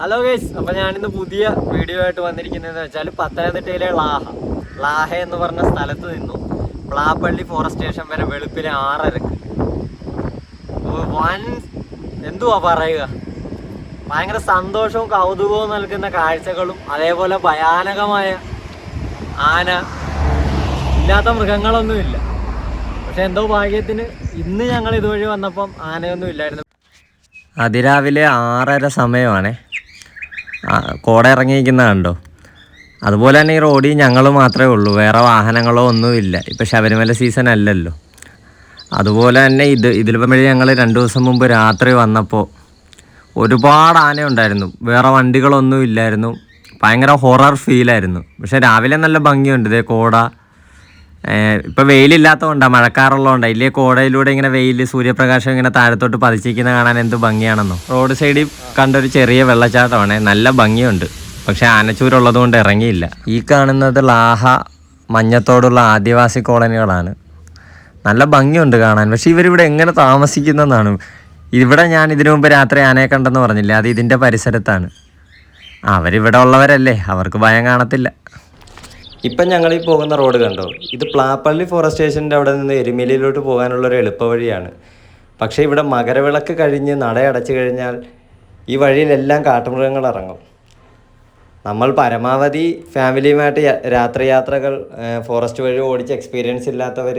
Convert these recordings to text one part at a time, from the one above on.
Hello guys അപ്പോൾ ഞാനിന്ന് പുതിയ വീഡിയോ ആയിട്ട് വന്നിരിക്കുന്നതെന്ന് വെച്ചാൽ പത്തനംതിട്ടയിലെ ലാഹ. ലാഹ എന്ന് പറഞ്ഞ സ്ഥലത്ത് നിന്നു. പ്ലാപ്പള്ളി ഫോറസ്റ്റ് സ്റ്റേഷൻ വരെ വെളുപ്പിലെ ആറരക്ക്. വൻ എന്തുവാ പറയുക? ഭയങ്കര സന്തോഷവും കൗതുകവും നൽകുന്ന കാഴ്ചകളും അതേപോലെ ഭയാനകമായ ആന ഇല്ലാത്ത മൃഗങ്ങളൊന്നുമില്ല പക്ഷെ എന്തോ ഭാഗ്യത്തിന് ഇന്ന് ഞങ്ങൾ ഇതുവഴി വന്നപ്പം ആനയൊന്നും ഇല്ലായിരുന്നു. അതിരാവിലെ ആറര സമയമാണേ. കോട ഇറങ്ങിയിരിക്കുന്ന കണ്ടോ? അതുപോലെ തന്നെ ഈ റോഡിൽ ഞങ്ങൾ മാത്രമേ ഉള്ളൂ. വേറെ വാഹനങ്ങളോ ഒന്നുമില്ല. ഇപ്പം ശബരിമല സീസൺ അല്ലല്ലോ. അതുപോലെ തന്നെ ഇത് ഇതിലിപ്പം വഴി ഞങ്ങൾ രണ്ട് ദിവസം മുമ്പ് രാത്രി വന്നപ്പോൾ ഒരുപാട് ആന ഉണ്ടായിരുന്നു വേറെ വണ്ടികളൊന്നും ഇല്ലായിരുന്നു. ഭയങ്കര ഹൊറർ ഫീലായിരുന്നു പക്ഷേ രാവിലെ നല്ല ഭംഗിയുണ്ട്. ഇതേ കോട ഇപ്പം വെയിലില്ലാത്തതുകൊണ്ടാണ് മഴക്കാറുള്ളതുകൊണ്ടാണ് ഇല്ലേ കോടയിലൂടെ ഇങ്ങനെ വെയിൽ സൂര്യപ്രകാശം ഇങ്ങനെ താഴത്തോട്ട് പതിച്ചിരിക്കുന്ന കാണാൻ എന്ത് ഭംഗിയാണെന്നോ. റോഡ് സൈഡിൽ കണ്ടൊരു ചെറിയ വെള്ളച്ചാട്ടമാണ്. നല്ല ഭംഗിയുണ്ട്. പക്ഷെ ആനച്ചൂരുള്ളത് കൊണ്ട് ഇറങ്ങിയില്ല. ഈ കാണുന്നത് ലാഹ മഞ്ഞത്തോടുള്ള ആദിവാസി കോളനികളാണ്. നല്ല ഭംഗിയുണ്ട് കാണാൻ. പക്ഷെ ഇവരിവിടെ എങ്ങനെ താമസിക്കുന്നതെന്നാണ്. ഇവിടെ ഞാൻ ഇതിനു മുമ്പ് രാത്രി ആനയെ കണ്ടെന്ന് പറഞ്ഞില്ല? അത് ഇതിന്റെ പരിസരത്താണ്. അവരിവിടെ ഉള്ളവരല്ലേ? അവർക്ക് ഭയം കാണത്തില്ല. ഇപ്പം ഞങ്ങൾ ഈ പോകുന്ന റോഡ് കണ്ടോ? ഇത് പ്ലാപ്പള്ളി ഫോറസ്റ്റ് സ്റ്റേഷന്റെ അവിടെ നിന്ന് എരുമേലിയിലോട്ട് പോകാനുള്ള ഒരു എളുപ്പ വഴിയാണ്. പക്ഷേ ഇവിടെ മകരവിളക്ക് കഴിഞ്ഞ് നടയടച്ചു കഴിഞ്ഞാൽ ഈ വഴിയിലെല്ലാം കാട്ടുമൃഗങ്ങൾ ഇറങ്ങും. നമ്മൾ പരമാവധി ഫാമിലിയുമായിട്ട് രാത്രി യാത്രകൾ ഫോറസ്റ്റ് വഴി ഓടിച്ച് എക്സ്പീരിയൻസ് ഇല്ലാത്തവർ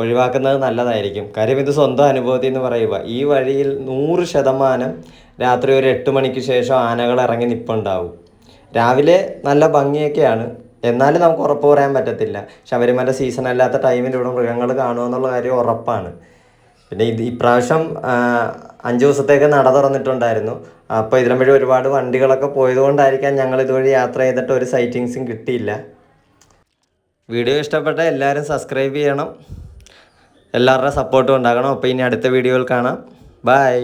ഒഴിവാക്കുന്നത് നല്ലതായിരിക്കും. കാര്യം ഇത് സ്വന്തം അനുഭവത്തിൽ നിന്ന് പറയുക. ഈ വഴിയിൽ നൂറ് ശതമാനം രാത്രി ഒരു എട്ട് മണിക്ക് ശേഷം ആനകൾ ഇറങ്ങി നിൽപ്പുണ്ടാവും രാവിലെ നല്ല ഭംഗിയൊക്കെയാണ്. എന്നാലും നമുക്ക് ഉറപ്പ് പറയാൻ പറ്റത്തില്ല. ശബരിമല സീസൺ അല്ലാത്ത ടൈമിൽ ഇവിടെ മൃഗങ്ങൾ കാണുമെന്നുള്ള കാര്യം ഉറപ്പാണ്. പിന്നെ ഇത് ഇപ്രാവശ്യം അഞ്ച് ദിവസത്തേക്ക് നട തുറന്നിട്ടുണ്ടായിരുന്നു. അപ്പോൾ ഇതിലും വഴി ഒരുപാട് വണ്ടികളൊക്കെ പോയതുകൊണ്ടായിരിക്കാം ഞങ്ങൾ ഇതുവഴി യാത്ര ചെയ്തിട്ട് ഒരു സൈറ്റിങ്സും കിട്ടിയില്ല. വീഡിയോ ഇഷ്ടപ്പെട്ട എല്ലാവരും സബ്സ്ക്രൈബ് ചെയ്യണം. എല്ലാവരുടെ സപ്പോർട്ടും ഉണ്ടാകണം. അപ്പോൾ ഇനി അടുത്ത വീഡിയോയിൽ കാണാം. ബൈ